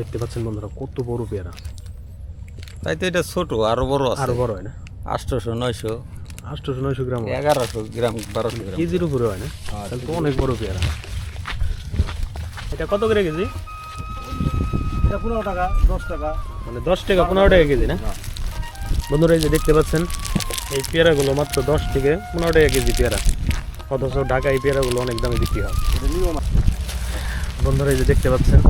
দেখতে পাচ্ছেন বন্ধুরা কত বড় পেয়ারা। তাই তো এটা ছোট আরও বড় আছে। আরও বড় হয় না? আটশোশো নয়শো। আটশোশো নয়শো গ্রাম এগারোশো গ্রাম বারোশো গ্রাম। কেজির উপরে হয় না? তাহলে তো অনেক বড় পেয়ারা। এটা কত করে কেজি? এটা পনেরো টাকা দশ টাকা। মানে দশ টাকা পনেরো টাকা কেজি না? বন্ধুরা এই যে দেখতে পাচ্ছেন এই পেয়ারাগুলো মাত্র দশ থেকে পনেরো টাকা কেজি পেয়ারা। অথচ ঢাকা এই পেয়ারাগুলো অনেক দামে বিক্রি হয়। বন্ধুরা এই যে দেখতে পাচ্ছেন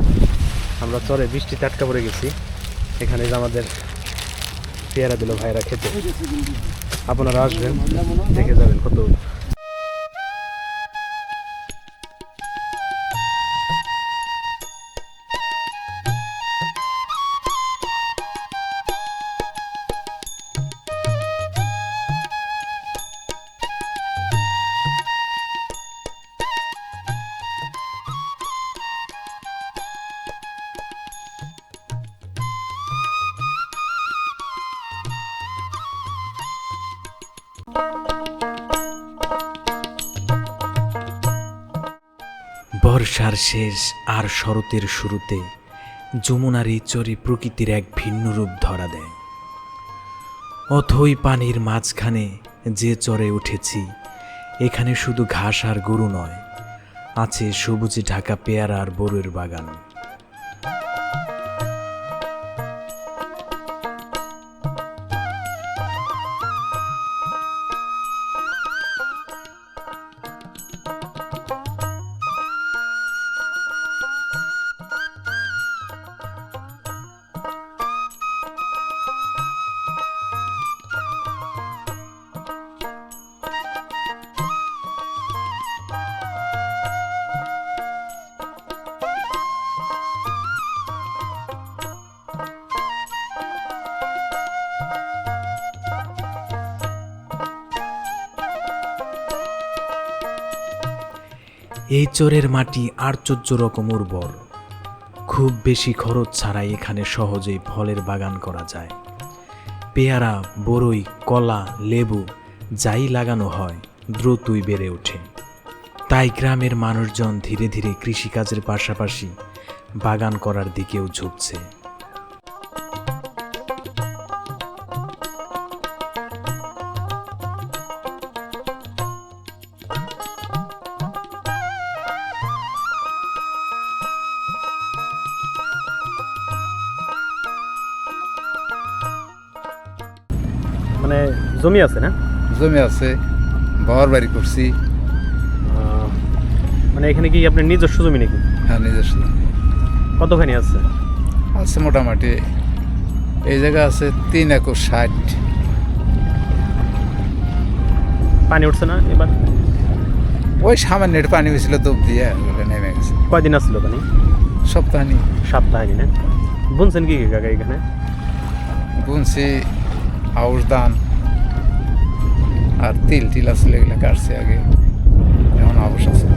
আমরা চরে বৃষ্টি টাটকা পড়ে গেছি। এখানে যে আমাদের পেয়ারা দিল ভাইরা খেতে। আপনারা আসবেন, দেখে যাবেন কত বর্ষার শেষ আর শরতের শুরুতে যমুনার এই চরে প্রকৃতির এক ভিন্ন রূপ ধরা দেয়। অথই পানির মাঝখানে যে চরে উঠেছি, এখানে শুধু ঘাস আর গরু নয়, আছে সবুজে ঢাকা পেয়ারা আর বরুয়ের বাগান। এই চোরের মাটি আশ্চর্য রকম উর্বর। খুব বেশি খরচ ছাড়াই এখানে সহজেই ফলের বাগান করা যায়। পেয়ারা, বরই, কলা, লেবু, যাই লাগানো হয়, দ্রুতই বেড়ে ওঠে। তাই গ্রামের মানুষজন ধীরে ধীরে কৃষিকাজের পাশাপাশি বাগান করার দিকেও ঝুঁকছে। জমি আছে না? জমি আছে বাবার বাড়ি করছি। মানে এখানে কি আপনার নিজস্ব জমি নাকি? হ্যাঁ নিজস্ব। কতখানি আছে? আছে মোটামুটি এই জায়গা আছে তিন একর ষাট। পানি উঠছে না এবার? ওই সামান্য একটু পানি হয়েছিল তো দিয়ে নেমে গেছে। কয়দিন আসছিল পানি সপ্তাহানি সপ্তাহে না? বুনছেন কি কাকা এখানে? বুনছি আউশ ধান। আর তিল টিল আসলে এগুলো কাটছে আগে। এমন আউশ আছে।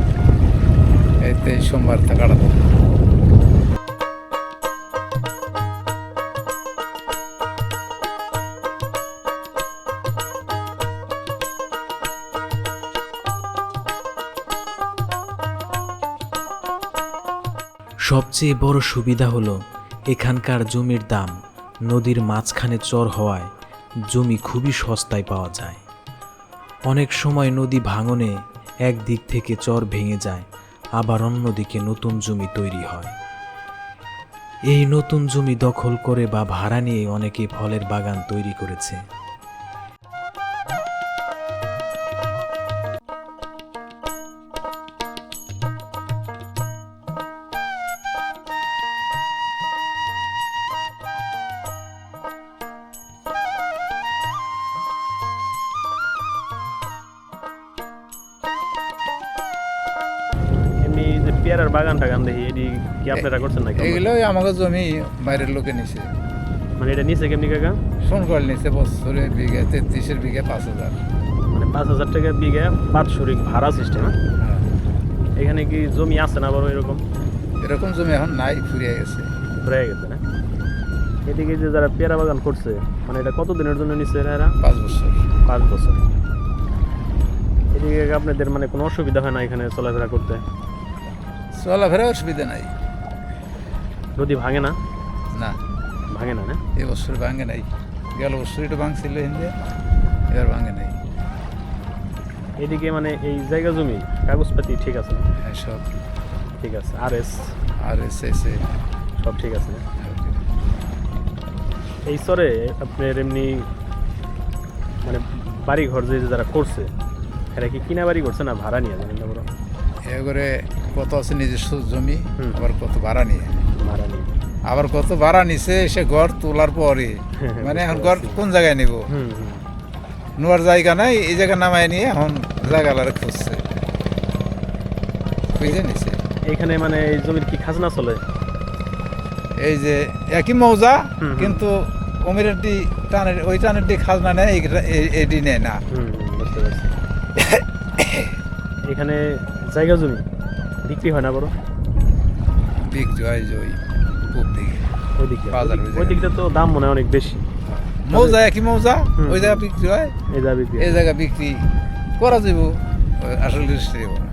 এইতে সোমবার তা কাটাতো সবচেয়ে বড় সুবিধা হলো এখানকার জমির দাম। নদীর মাঝখানে চর হওয়ায় জমি খুবই সস্তায় পাওয়া যায়। অনেক সময় নদী ভাঙনে একদিক থেকে চর ভেঙে যায়, আবার অন্যদিকে নতুন জমি তৈরি হয়। এই নতুন জমি দখল করে বা ভাড়া নিয়ে অনেকে ফলের বাগান তৈরি করেছে। পেয়ারার বাগান টাগান দেখি এটি কি আপনারা করছেন নাকি? এগুলোই আমাকে জমি বাইরের লোকে নিছে। মানে এটা নিচে কেমনি কাকা? ফোন নিছে বছরে বিঘে তেত্রিশের বিঘে পাঁচ হাজার। মানে পাঁচ হাজার টাকা বিঘা বাৎসরিক ভাড়া সিস্টেম হ্যাঁ। এখানে কি জমি আছে না বড় এরকম এরকম জমি এখন নাই ফুরিয়ে গেছে। হয়ে গেছে না? এদিকে যে যারা পেয়ারা বাগান করছে মানে এটা কত দিনের জন্য নিচ্ছে এরা? পাঁচ বছর। পাঁচ বছর। এদিকে আপনাদের মানে কোনো অসুবিধা হয় না এখানে চলাফেরা করতে? চলাফেরা অসুবিধা নাই। নদী ভাঙে না? না। ভাঙে না না? এবছর ভাঙে নাই। গেল বছর একটু ভাঙছিল হিন্দে এবার ভাঙে নাই। এদিকে মানে এই জায়গা জমি কাগজপাতি ঠিক আছে? হ্যাঁ সব ঠিক। আছে। আর এস আর এসে এসে সব ঠিক আছে এই স্তরে আপনার এমনি মানে বাড়ি ঘর যে যারা করছে এরা কি কিনা বাড়ি করছে না ভাড়া নিয়ে জানেন না বড় এবারে কত আছে নিজস্ব জমি আবার কত ভাড়া নিয়ে। ভাড়া নিয়ে। আবার কত ভাড়া নিছে সে ঘর তোলার পরে। মানে এখন ঘর কোন জায়গায় নিব? নোয়ার জায়গা নাই এই জায়গা নামায় নিয়ে এখন জায়গা লারে খুঁজছে। বুঝে নিছে। এখানে মানে এই জমির কি খাজনা চলে? এই যে একই মৌজা। কিন্তু অমিরের টানের ওই টানের ডি খাজনা নেয় এইটা- এই- নেয় না। এখানে জায়গা জমি? বিক্রি হয় না বড়? বিগ জয় জয় পূব দিকে ওই দিকে বাজার ওই ওই দিকটা তো দাম মনে হয় অনেক বেশি। মৌজা একই মৌজা? ওই জায়গা বিক্রি হয়? এই যা বিক্রি এই জায়গা বিক্রি করা যাব আসলে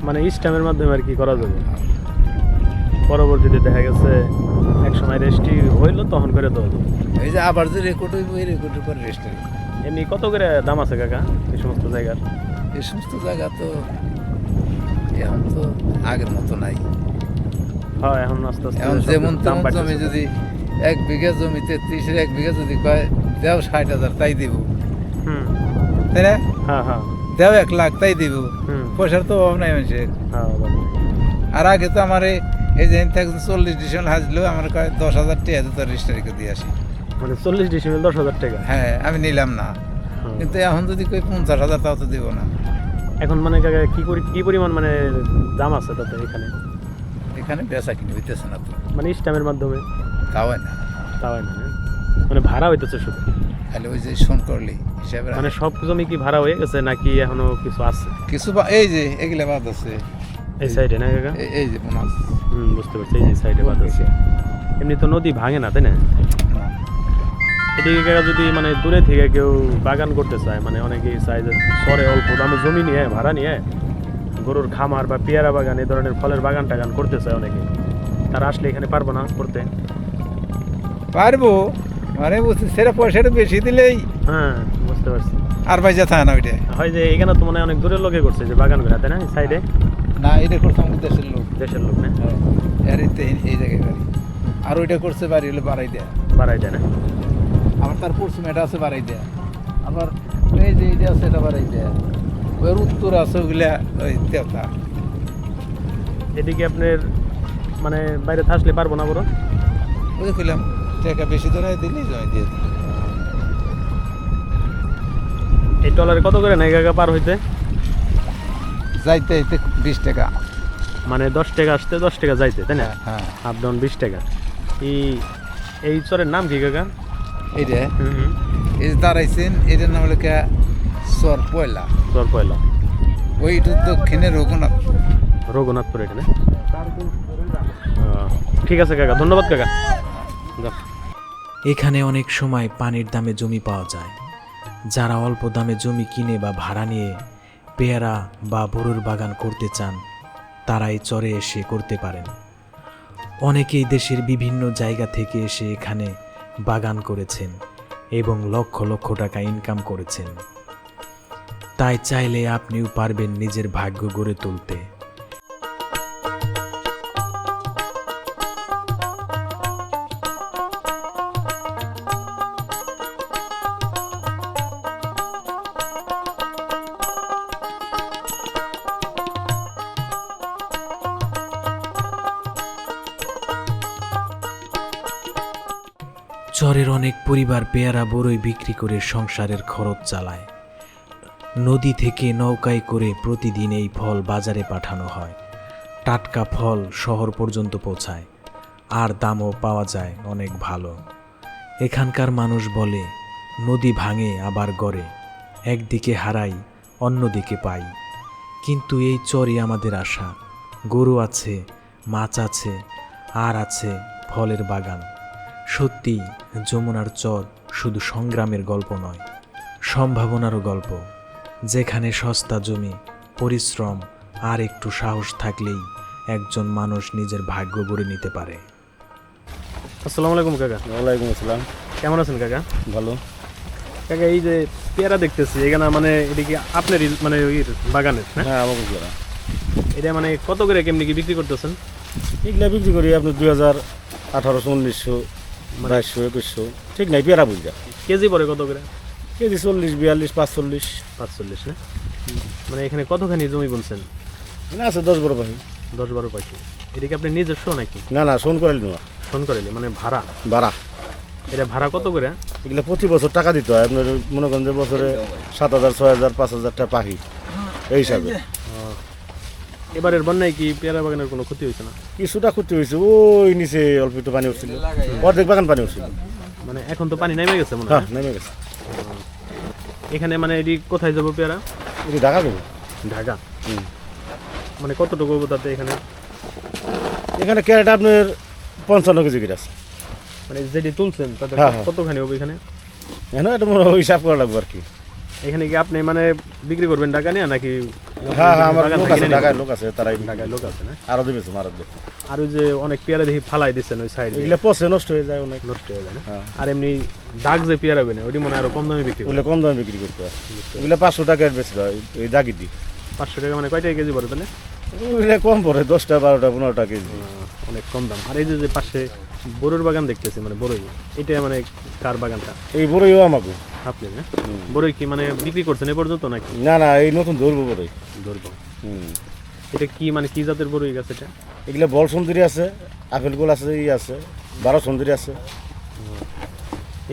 মানে ইস্টামের মাধ্যমে আর কি করা যাবে? পরবর্তীতে দেখা গেছে এক সময় রেস্টি হইল তখন করে দেওয়া যাবে। এই যে আবার যে রেকর্ড হইব এই রেকর্ডের পর রেজিস্ট্রি এমনি কত করে দাম আছে কাকা এই সমস্ত জায়গার? এই সমস্ত জায়গা তো এখন তো আগের মতো নাই। হ্যাঁ এখন আস্তে আস্তে এখন যেমন তেমন জমি যদি এক বিঘা জমিতে ত্রিশের এক বিঘা যদি কয় দেও ষাট হাজার তাই দিব। হুম। তাই না? হ্যাঁ হ্যাঁ। দেও এক লাখ তাই দিব। পয়সার তো অভাব নাই মানুষের। হ্যাঁ আর আগে তো আমার এই- যে থাকছে চল্লিশ ডিসিশন হাজলেও আমার কয় দশ হাজার টাকা তো রেজিস্টারি করে দিয়ে আসি। মানে চল্লিশ ডিসিমেল দশ হাজার টাকা? হ্যাঁ আমি নিলাম না। কিন্তু এখন যদি কই পঞ্চাশ হাজার তাও তো দিব না। এখন মানে কি করি কি পরিমাণ মানে দাম আছে তাতে এখানে? এখানে বেচা কিনে হইতেছে না তো। মানে ইস্টামের মাধ্যমে? তাও হয় না। তাও হয় না না? মানে ভাড়া হইতেছে শুধু? তাহলে ওই যে শোন করলি হিসাবে মানে সব জমি কি ভাড়া হয়ে গেছে নাকি এখনও কিছু আছে? কিছু বা- এই যে এগুলা বাদ আছে। এই সাইডে না কাকা এই- যে হুম বুঝতে পারছি এই যে সাইডে বাদ আছে। এমনি তো নদী ভাঙে না তাই না। এদিকে যদি মানে দূরে থেকে কেউ বাগান করতে চায় মানে অনেকেই চায় যে শহরে অল্প দামে জমি নিয়ে ভাড়া নিয়ে গরুর খামার বা পেয়ারা বাগান এই ধরনের ফলের বাগান টাগান করতে চায় অনেকে। তারা আসলে এখানে পারব না করতে। পারব মানে সেটা পয়সাটা বেশি দিলেই হ্যাঁ বুঝতে পারছি। আর পয়সা থাকে না ওইটা হয় যে এখানে তো মানে অনেক দূরের লোকে করছে যে বাগান ঘোরা তাই না? সাইডে না এটা করছে আমাদের দেশের লোক। দেশের লোক না? এর এই জায়গায় বাড়ি। আর ওইটা করছে বাড়ি হলে বাড়াই দেয়া বাড়াই যায় না? আবার তার পশ্চিম এটা আছে বাড়াই দেয়া। আবার এই যে এইটা আছে এটা বাড়াই দেয়া। ওর উত্তর আছে ওগুলা ওই দেবতা এদিকে আপনার মানে বাইরে থাকলে পারব না বড় ওই কইলাম টাকা বেশি ধরে দিলেই জমা দিয়ে দিল। এই টলারে কত করে নেই কাকা পার হইতে? যাইতে যাইতে বিশ টাকা। মানে দশ টাকা আসতে দশ টাকা যাইতে তাই না? হ্যাঁ আপ ডাউন বিশ টাকা। এই এই চরের নাম কি কাকা হুম এই যে দাঁড়াইছেন এটার নাম হলো কে? সর পয়লা চর পয়লা ওইটা দক্ষিণে রঘুনাথ। রঘুনাথপুর এখানে। ঠিক আছে কাকা ধন্যবাদ কাকা। এখানে অনেক সময় পানির দামে জমি পাওয়া যায়। যারা অল্প দামে জমি কিনে বা ভাড়া নিয়ে পেয়ারা বা বড়ুর বাগান করতে চান তারাই চরে এসে করতে পারেন। অনেকেই দেশের বিভিন্ন জায়গা থেকে এসে এখানে বাগান করেছেন এবং লক্ষ লক্ষ টাকা ইনকাম করেছেন। তাই চাইলে আপনিও পারবেন নিজের ভাগ্য গড়ে তুলতে। পরিবার পেয়ারা বড়ই বিক্রি করে সংসারের খরচ চালায়। নদী থেকে নৌকায় করে প্রতিদিন এই ফল বাজারে পাঠানো হয়। টাটকা ফল শহর পর্যন্ত পৌঁছায়। আর দামও পাওয়া যায় অনেক ভালো। এখানকার মানুষ বলে, নদী ভাঙে, আবার গড়ে। একদিকে হারাই, অন্যদিকে পাই। কিন্তু এই চরই আমাদের আশা। গরু আছে, মাছ আছে, আর আছে ফলের বাগান। সত্যি যমুনার চর শুধু সংগ্রামের গল্প নয় সম্ভাবনারও গল্প। যেখানে সস্তা জমি পরিশ্রম আর একটু সাহস থাকলেই একজন মানুষ নিজের ভাগ্য গড়ে নিতে পারে। আসসালামু আলাইকুম কাকা। ওয়ালাইকুম আসসালাম। কেমন আছেন কাকা? ভালো। কাকা এই যে পেয়ারা দেখতেছি এখানে মানে এটা কি আপনারই মানে ওই বাগানের হ্যাঁ? আমাকে যারা এটা মানে কত করে কেমনি কি বিক্রি করতেছেন? এগুলা বিক্রি করি আপনি দুই হাজার আঠারোশো উনিশশো বাইশশো একুশশো ঠিক নাই পেয়ারা বুঝা কেজি পরে কত করে? কেজি চল্লিশ বিয়াল্লিশ পাঁচচল্লিশ। পাঁচচল্লিশ না? মানে এখানে কতখানি জমি বলছেন না আছে দশ বারো পাখি। দশ বারো পাখি। এটা কি আপনি নিজস্ব নাকি? না না শোন করে নেওয়া ফোন করেলি মানে ভাড়া? বাড়া এটা ভাড়া কত করে? এগুলা প্রতি বছর টাকা দিতে হয়। আপনার মনে করেন যে বছরে সাত হাজার ছয় হাজার পাঁচ হাজার টাকা পাখি। এই হিসাবে। এবারের বন্যায় কি পেয়ারা বাগানের কোনো ক্ষতি হয়েছে না? কিছুটা ক্ষতি হয়েছে ওই নিচে অল্প একটু পানি উঠছিল। অর্ধেক বাগান পানি উঠছিল। মানে এখন তো পানি নেমে গেছে মনে হ্যাঁ হয় নেমে গেছে। এখানে মানে এটি কোথায় যাব পেয়ারা? এটি ঢাকা দেবো ঢাকা। মানে কতটুকু তাতে এখানে? এখানে ক্যারেট আপনার পঞ্চান্ন কেজি কিট আছে। মানে যেটি তুলছেন তাতে হ্যাঁ, হ্যাঁ। কতখানি হবে এখানে? এখানে এটা মনে হয় হিসাব করা লাগবে আর কি। এখানে কি আপনি মানে বিক্রি করবেন টাকা নিয়ে নাকি হ্যাঁ হ্যাঁ আমার লোক আছে ঢাকায় লোক আছে তারাই ঢাকায় লোক আছে না? আরও দিবে তোমার আর ওই যে অনেক পেয়ারা দেখি ফালাই দিচ্ছেন ওই সাইডে। এগুলো পচে নষ্ট হয়ে যায় অনেক। নষ্ট হয়ে যায় না? হ্যাঁ। আর এমনি দাগ যে পেয়ারা বেনে ওটি মনে আরও কম দামে বিক্রি করে। ওগুলো কম দামে বিক্রি করতে হয়। ওগুলো পাঁচশো টাকার বেশি হয় এই দাগি দি। পাঁচশো টাকা মানে কয় টাকা কেজি পড়ে তাহলে? ওগুলো কম পড়ে দশটা বারোটা পনেরোটা কেজি। অনেক কম দাম। আর এই যে যে পাশে বড়ুর বাগান দেখতেছি মানে বড়ই। এটা মানে কার বাগানটা। এই বড়ইও আমাকে আপনি না বড়ই কি মানে বিক্রি করছেন এ পর্যন্ত নাকি? না না এই নতুন ধরবো বড়ই। ধরবো। হুম। এটা কি মানে কি জাতের বড়ই গাছ এটা? এগুলো বল সুন্দরী আছে আপেল গোল আছে ই আছে বারো সুন্দরী আছে।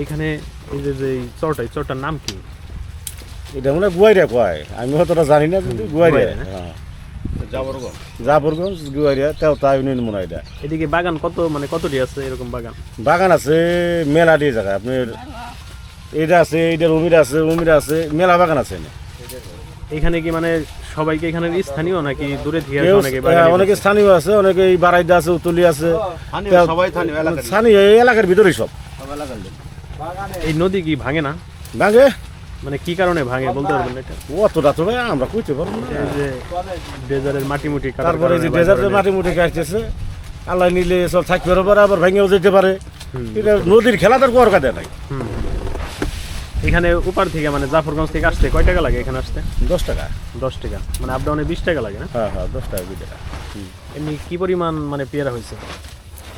এখানে এই যে যে চরটা এই চরটার নাম কি? এটা মনে হয় গুয়ারিয়া কয়। আমি হয়তো জানি না কিন্তু গুয়ারিয়া গুয়ারিয়া, হ্যাঁ। জাফরগঞ্জ গুয়ারিয়া তেও ইউনিয়ন মনে হয় এদিকে বাগান কত মানে কতটি আছে এরকম বাগান? বাগান আছে মেলা দিয়ে জায়গায় আপনার এইটা আছে এইটা উমিরা আছে উমিরা আছে মেলা বাগান আছে এখানে কি মানে সবাইকে এখানে স্থানীয় নাকি দূরে থেকে অনেকে হ্যাঁ, অনেকে স্থানীয় আছে অনেকে এই বারাইদা আছে উতলি আছে। সবাই স্থানীয় এই এলাকার ভিতরেই সব। এই নদী কি ভাঙে না? ভাঙে? মানে কি কারণে ভাঙে বলতে পারবেন এটা? অতটা তো ভাই আমরা কইতে পারব না। এই যে ডেজারের মাটি মুটি কাটার তারপরে যে কারণে- মাটি মুটি কাটতেছে আল্লাহ নিলে সব থাকতে পারে আবার ভেঙেও যেতে পারে। এটা নদীর খেলা তার কর কাটে নাই। এখানে উপার থেকে মানে জাফরগঞ্জ থেকে আসতে কয় টাকা লাগে এখানে আসতে? দশ টাকা। দশ টাকা। মানে আপ ডাউনে বিশ টাকা লাগে না? হ্যাঁ হ্যাঁ দশ টাকা দুই টাকা। এমনি কি পরিমাণ মানে পেয়ারা হয়েছে?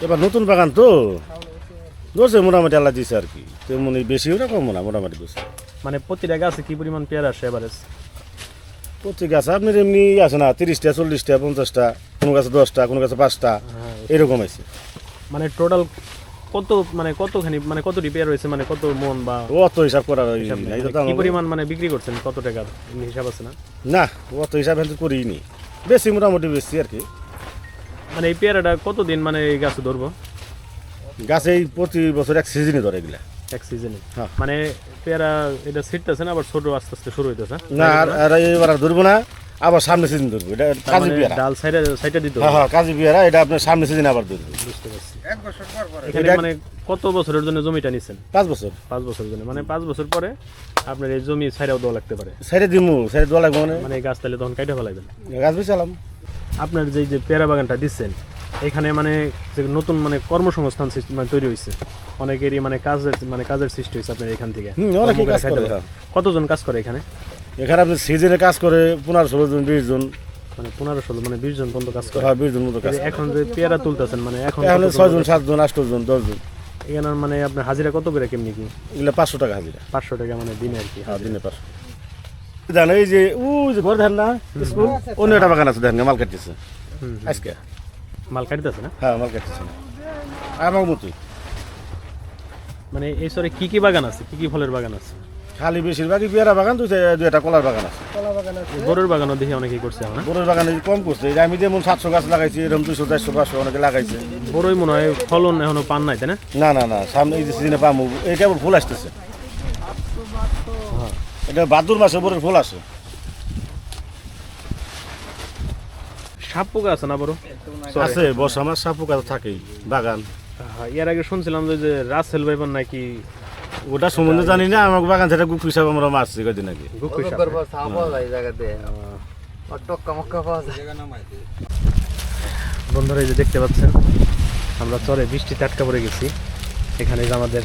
এবার নতুন বাগান তো। ধরছে মোটামুটি আল্লাহ দিছে আর কি। তেমনি বেশিও না কম না মোটামুটি দিচ্ছে মানে প্রতিটা গাছে কি পরিমাণ পেয়ারা আসে এভারেজ প্রত্যেক গাছে আপনার এমনি আছে না তিরিশটা চল্লিশটা পঞ্চাশটা কোনো গাছে দশটা কোনো গাছে পাঁচটা এরকম আছে মানে টোটাল কত মানে কতখানি মানে কতটি পেয়ারা হয়েছে মানে কত মন বা অত হিসাব। এটা তো কি পরিমাণ মানে বিক্রি করছেন কত টাকার? এমনি হিসাব আছে না? না অত হিসাব এখন করিনি। বেশি মোটামুটি বেশি আর কি। মানে এই পেয়ারাটা কতদিন মানে এই গাছে ধরবো? গাছে এই প্রতি বছর এক সিজনই ধরে এগুলা। এক সিজনে হ্যাঁ। মানে পেয়ারা এটা ছিটতেছে না আবার ছোট আস্তে আস্তে শুরু হইতেছে না আর আর এবার আর ধরবো না আবার সামনে সিজন ধরবো। এটা কাজী মানে পেয়ারা। ডাল সাইডে সাইডে দিতে হ্যাঁ হবে? হ্যাঁ কাজী পেয়ারা এটা আপনার সামনে সিজন আবার ধরবো। বুঝতে পারছি। এক বছর এখানে এটা- মানে কত বছরের জন্য জমিটা নিছেন? পাঁচ বছর। পাঁচ বছরের জন্য। মানে পাঁচ বছর পরে আপনার এই জমি ছাইড়াও দেওয়া লাগতে পারে। সাইডে দিমু সাইডে দেওয়া লাগবে মানে মানে এই গাছ তাহলে তখন কাইটা ফেলাইবেন গাছ বেচালাম। আপনার যে যে পেয়ারা বাগানটা দিচ্ছেন এখানে মানে যে নতুন মানে কর্মসংস্থান মানে তৈরি হয়েছে অনেকেরই মানে কাজের মানে কাজের সৃষ্টি হয়েছে আপনার এখান থেকে। কতজন কাজ করে এখানে? এখানে আপনি সিজনে কাজ করে পনেরো ষোলো জন বিশ জন। মানে পনেরো ষোলো মানে বিশ জন পর্যন্ত কাজ করে। হ্যাঁ বিশ জন মতো কাজ এখন যে পেয়ারা তুলতেছেন মানে এখন ছয় জন সাত জন আট জন দশ জন এখানে মানে আপনার হাজিরা কত করে কেমনি কি? এগুলো পাঁচশো টাকা হাজিরা। পাঁচশো টাকা মানে দিনে আর কি হ্যাঁ দিনে পাঁচশো। জানো এই যে ওই যে ঘর ধান না স্কুল? অন্য একটা বাগান আছে ধান মাল কাটতেছে। আজকে? মাল কাটিতেছে না? হ্যাঁ মাল কাটতেছে আমার মতোই মানে এই সরে কি কি বাগান আছে? কি কি ফলের বাগান আছে? খালি বেশিরভাগই পেয়ারা বাগান দুই দুই একটা কলার বাগান আছে। গরুর বাগানও দেখি অনেকেই করছে না? বড়ের বাগানে কম করছে। এই যে আমি যেমন সাতশো গাছ লাগাইছি এরকম দুশো চারশো পাঁচশো অনেকে লাগাইছে। বড়ই মনে হয় ফলন এখনও পান নাই তাই না? না না না সামনে এই যে সিজনে পামু এই কেবল ফুল আসতেছে। এটা ভাদ্র মাসে বড়ের ফুল আসে। সাপ পোকা আছে না বড়. আছে বর্ষা মাস সাপু গাছ থাকেই বাগান। হ্যাঁ, এর আগে শুনছিলাম যে- যে রাসেল ভাইবার নাকি ওটা সম্বন্ধে জানি না আমার বাগান থেকে গুপ হিসাবে আমরা মারছি কদিন আগে। গুপ্ত সাপ। বন্ধুরা এই যে দেখতে পাচ্ছেন আমরা চরে বৃষ্টি টাটকা পড়ে গেছি। এখানে যে আমাদের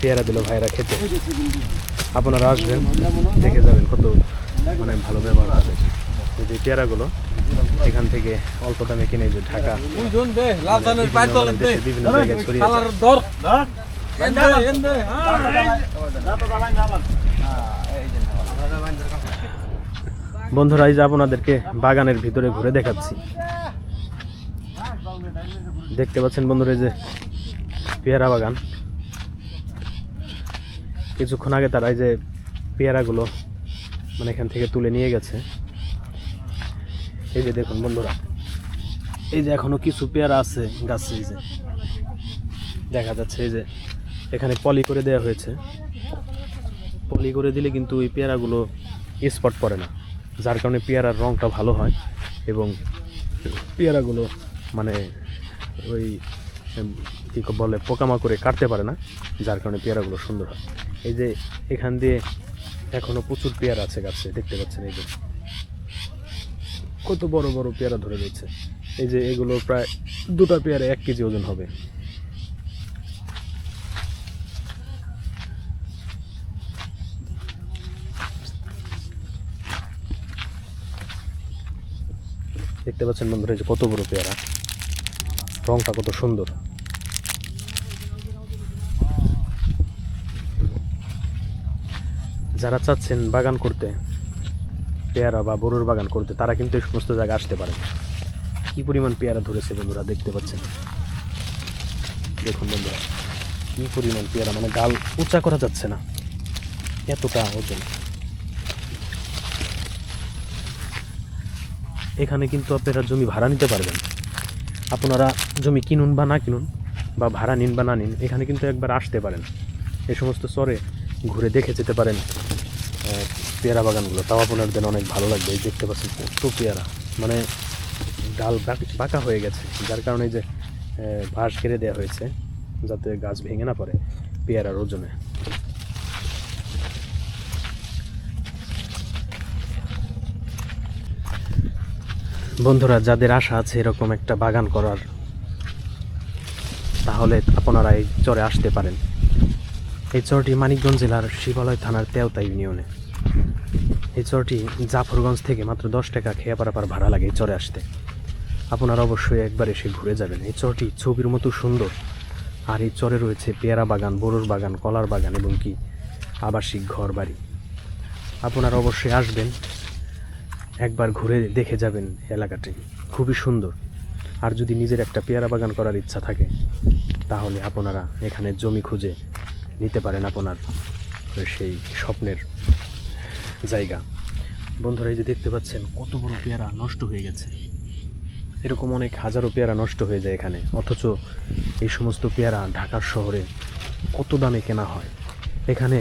পেয়ারা দিল ভাইরা খেতে। আপনারা আসবেন দেখে যাবেন কত মানে ভালো ব্যবহার আছে এই যে পেয়ারাগুলো এখান থেকে অল্প দামে কিনে যে ঢাকা। বিভিন্ন জায়গায় ছড়িয়ে। দর। এন্দে এন্দে বন্ধুরা এই যে আপনাদেরকে বাগানের ভিতরে ঘুরে দেখাচ্ছি। দেখতে পাচ্ছেন বন্ধুরা এই যে পেয়ারা বাগান। কিছুক্ষণ আগে তারা এই যে পেয়ারাগুলো মানে এখান থেকে তুলে নিয়ে গেছে। এই যে দেখুন বন্ধুরা, এই যে এখনও কিছু পেয়ারা আছে গাছে এই যে। দেখা যাচ্ছে এই যে এখানে পলি করে দেওয়া হয়েছে। পলি করে দিলে কিন্তু এই পেয়ারাগুলো স্পট পড়ে না, যার কারণে পেয়ারার রঙটা ভালো হয় এবং পেয়ারাগুলো মানে ওই কী বলে, পোকামাকড়ে কাটতে পারে না, যার কারণে পেয়ারাগুলো সুন্দর হয়। এই যে এখান দিয়ে এখনও প্রচুর পেয়ারা আছে গাছে, দেখতে পাচ্ছেন এই যে। কত বড় বড় পেয়ারা ধরে রয়েছে। এই যে এগুলো প্রায় দুটো পেয়ারা এক কেজি ওজন হবে। দেখতে পাচ্ছেন বন্ধুরা যে কত বড় পেয়ারা। রংটা কত সুন্দর। যারা চাচ্ছেন বাগান করতে পেয়ারা বা বড়ুর বাগান করতে, তারা কিন্তু এই সমস্ত জায়গায় আসতে পারে কি পরিমাণ পেয়ারা ধরেছে বন্ধুরা, দেখতে পাচ্ছেন? দেখুন বন্ধুরা, কি পরিমাণ পেয়ারা মানে গাল উঁচা করা যাচ্ছে না। এতটা ওজন। এখানে কিন্তু আপনারা জমি ভাড়া নিতে পারবেন। আপনারা জমি কিনুন বা না কিনুন, বা ভাড়া নিন বা না নিন, এখানে কিন্তু একবার আসতে পারেন। এই সমস্ত চরে ঘুরে দেখে যেতে পারেন। পেয়ারা বাগানগুলো, তাও আপনাদের অনেক ভালো লাগবে। এই দেখতে পাচ্ছেন কত পেয়ারা। মানে ডাল বাক- হয়ে গেছে, যার কারণে যে বাঁশ ঘিরে দেওয়া হয়েছে, যাতে গাছ ভেঙে না পড়ে পেয়ারার ওজনে। বন্ধুরা, যাদের আশা আছে এরকম একটা বাগান করার, তাহলে আপনারা এই চরে আসতে পারেন। এই চরটি মানিকগঞ্জ জেলার শিবালয় থানার তেওতা ইউনিয়নে। এই চরটি জাফরগঞ্জ থেকে মাত্র দশ টাকা খেয়া পারাপার ভাড়া লাগে এই চরে আসতে। আপনারা অবশ্যই একবার এসে ঘুরে যাবেন। এই চরটি ছবির মতো সুন্দর। আর এই চরে রয়েছে পেয়ারা বাগান বড়ুর বাগান, কলার বাগান এবং কি? আবাসিক ঘর বাড়ি আপনারা অবশ্যই আসবেন। একবার ঘুরে দেখে যাবেন এলাকাটি। খুবই সুন্দর। আর যদি নিজের একটা পেয়ারা বাগান করার ইচ্ছা থাকে, তাহলে আপনারা এখানে জমি খুঁজে নিতে পারেন আপনার সেই স্বপ্নের জায়গা। বন্ধুরা, এই যে দেখতে পাচ্ছেন, কত বড় পেয়ারা নষ্ট হয়ে গেছে। এরকম অনেক হাজারো পেয়ারা নষ্ট হয়ে যায় এখানে। অথচ এই সমস্ত পেয়ারা ঢাকার শহরে কত দামে কেনা হয়? এখানে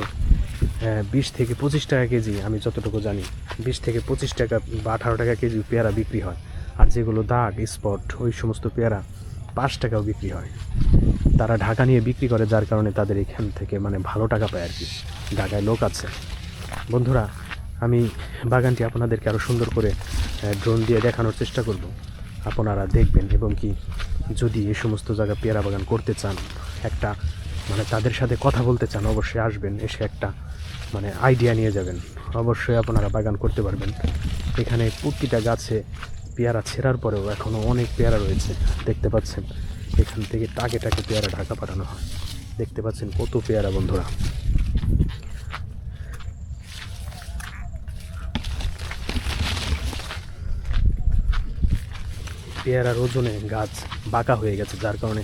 বিশ থেকে পঁচিশ টাকা কেজি, আমি যতটুকু জানি, বিশ থেকে পঁচিশ টাকা বা আঠারো টাকা কেজি পেয়ারা বিক্রি হয়। আর যেগুলো দাগ, স্পট, ওই সমস্ত পেয়ারা পাঁচ টাকাও বিক্রি হয়। তারা ঢাকা নিয়ে বিক্রি করে, যার কারণে তাদের এখান থেকে মানে ভালো টাকা পায় আর কি। ঢাকায় লোক আছে। বন্ধুরা আমি বাগানটি আপনাদেরকে আরও সুন্দর করে ড্রোন দিয়ে দেখানোর চেষ্টা করব। আপনারা দেখবেন এবং কি যদি এই সমস্ত জায়গা পেয়ারা বাগান করতে চান, একটা মানে তাদের সাথে কথা বলতে চান, অবশ্যই আসবেন, এসে একটা মানে আইডিয়া নিয়ে যাবেন। অবশ্যই আপনারা বাগান করতে পারবেন। এখানে প্রতিটা গাছে পেয়ারা ছেঁড়ার পরেও এখনও অনেক পেয়ারা রয়েছে, দেখতে পাচ্ছেন। এখান থেকে টাকে টাকে পেয়ারা ঢাকা পাঠানো হয়। দেখতে পাচ্ছেন কত পেয়ারা বন্ধুরা। পেয়ারার ওজনে গাছ বাঁকা হয়ে গেছে, যার কারণে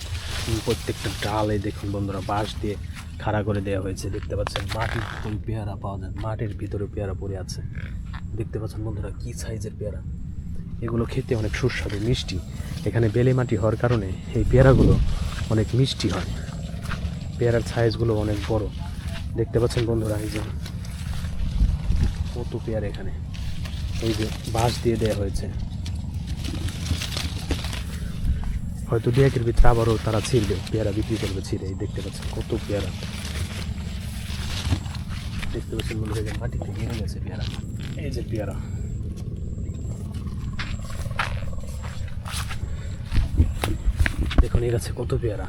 প্রত্যেকটা ডালে দেখুন বন্ধুরা, বাঁশ দিয়ে খাড়া করে দেওয়া হয়েছে। দেখতে পাচ্ছেন, মাটির ভিতরে পেয়ারা পাওয়া যায়, মাটির ভিতরে পেয়ারা পড়ে আছে। দেখতে পাচ্ছেন বন্ধুরা, কী সাইজের পেয়ারা? এগুলো খেতে অনেক সুস্বাদু, মিষ্টি। এখানে বেলে মাটি হওয়ার কারণে এই পেয়ারাগুলো অনেক মিষ্টি হয়। পেয়ারার সাইজগুলো অনেক বড়। দেখতে পাচ্ছেন বন্ধুরা, এই যে কত পেয়ারা এখানে। এই যে বাঁশ দিয়ে দেওয়া হয়েছে। হয়তো দু একের ভিতরে আবারও তারা ছিঁড়বে পেয়ারা বিক্রি করবে ছিঁড়ে এই দেখতে পাচ্ছেন কত পেয়ারা দেখতে পাচ্ছেন মনে হয় মাটি থেকে বেরিয়ে গেছে পেয়ারা এই যে পেয়ারা দেখুন দেখুন এই গাছে কত পেয়ারা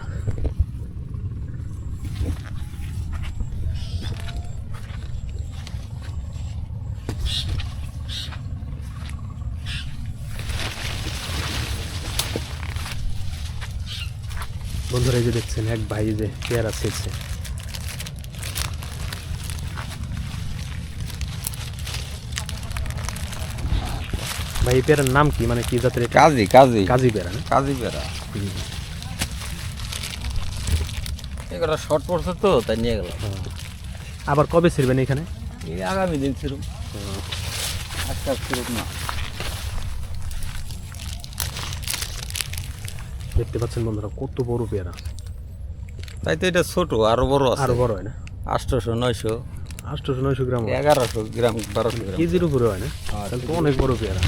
বন্ধুরা এই যে দেখছেন এক ভাই যে পেয়ারা ছেড়ছে। ভাই পেয়ারার নাম কি? মানে কি জাতের কাজী কাজী। কাজী পেয়ারা কাজী বেড়া এগুলো শর্ট পড়ছে তো তাই নিয়ে গেলাম। আবার কবে ছিড়বেন এখানে? আগামী দিন ছিল আজকে আর ছিল না। দেখতে পাচ্ছেন বন্ধুরা কত বড় পেয়ারা। তাই তো এটা ছোট আরও বড় আছে। আরও বড় হয় না? আটশোশো নয়শো। আটশোশো নয়শো গ্রাম এগারোশো গ্রাম বারোশো গ্রাম। কেজির উপরে হয় না? তাহলে তো অনেক বড় পেয়ারা।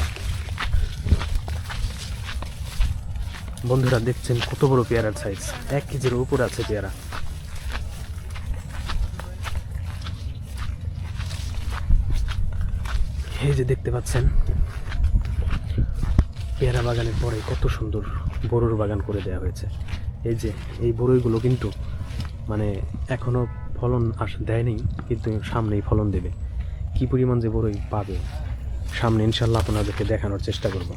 বন্ধুরা দেখছেন কত বড় পেয়ারার সাইজ এক কেজির উপরে আছে পেয়ারা। এই যে দেখতে পাচ্ছেন পেয়ারা বাগানের পরে কত সুন্দর। বড়ুর বাগান করে দেওয়া হয়েছে। এই যে এই বড়ইগুলো কিন্তু মানে এখনও ফলন আস দেয়নি কিন্তু সামনেই ফলন দেবে। কি পরিমাণ যে বড়ই পাবে সামনে ইনশাল্লাহ আপনাদেরকে দেখানোর চেষ্টা করব।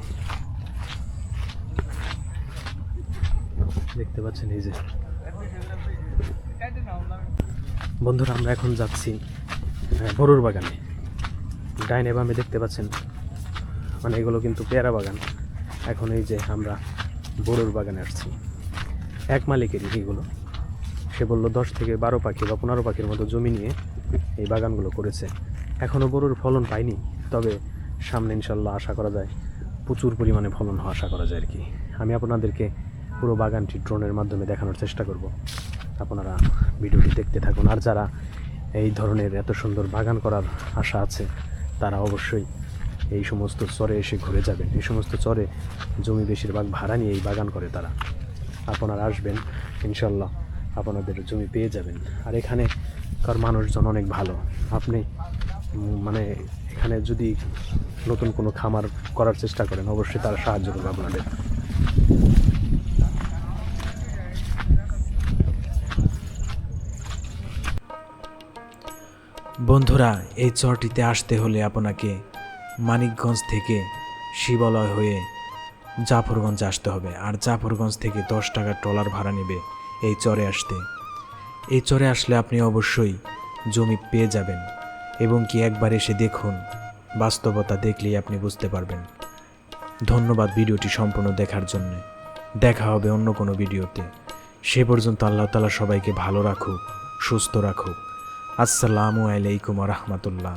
দেখতে পাচ্ছেন এই যে। বন্ধুরা আমরা এখন যাচ্ছি আহ, বড়ুর বাগানে। ডাইনে বামে দেখতে পাচ্ছেন মানে এগুলো কিন্তু পেয়ারা বাগান। এখন এই যে আমরা বড়ুর বাগানে আসছি। এক মালিকেরই এগুলো। সে বলল, দশ থেকে বারো পাখি বা পনেরো পাখির মতো জমি নিয়ে এই বাগানগুলো করেছে। এখনও বড়ুর ফলন পাইনি, তবে সামনে ইনশাল্লাহ আশা করা যায়, প্রচুর পরিমাণে ফলন হওয়া আশা করা যায় আর কি। আমি আপনাদেরকে পুরো বাগানটি ড্রোনের মাধ্যমে দেখানোর চেষ্টা করব। আপনারা ভিডিওটি দেখতে থাকুন। আর যারা এই ধরনের এত সুন্দর বাগান করার আশা আছে, তারা অবশ্যই এই সমস্ত চরে এসে ঘুরে যাবেন। এই সমস্ত চরে জমি বেশিরভাগ ভাড়া নিয়ে এই বাগান করে তারা। আপনারা আসবেন ইনশাল্লাহ আপনাদের জমি পেয়ে যাবেন। আর এখানে কার মানুষজন অনেক ভালো। আপনি মানে এখানে যদি নতুন কোনো খামার করার চেষ্টা করেন, অবশ্যই তারা সাহায্য করবে আপনাদের। বন্ধুরা, এই চরটিতে আসতে হলে আপনাকে মানিকগঞ্জ থেকে শিবালয় হয়ে জাফরগঞ্জ আসতে হবে। আর জাফরগঞ্জ থেকে দশ টাকা ট্রলার ভাড়া নেবে এই চরে আসতে। এই চরে আসলে আপনি অবশ্যই জমি পেয়ে যাবেন এবং কি একবার এসে দেখুন, বাস্তবতা দেখলেই আপনি বুঝতে পারবেন। ধন্যবাদ ভিডিওটি সম্পূর্ণ দেখার জন্য। দেখা হবে অন্য কোনো ভিডিওতে। সে পর্যন্ত আল্লাহ তালা সবাইকে ভালো রাখুক, সুস্থ রাখুক। আসসালামু আলাইকুম রহমতুল্লাহ।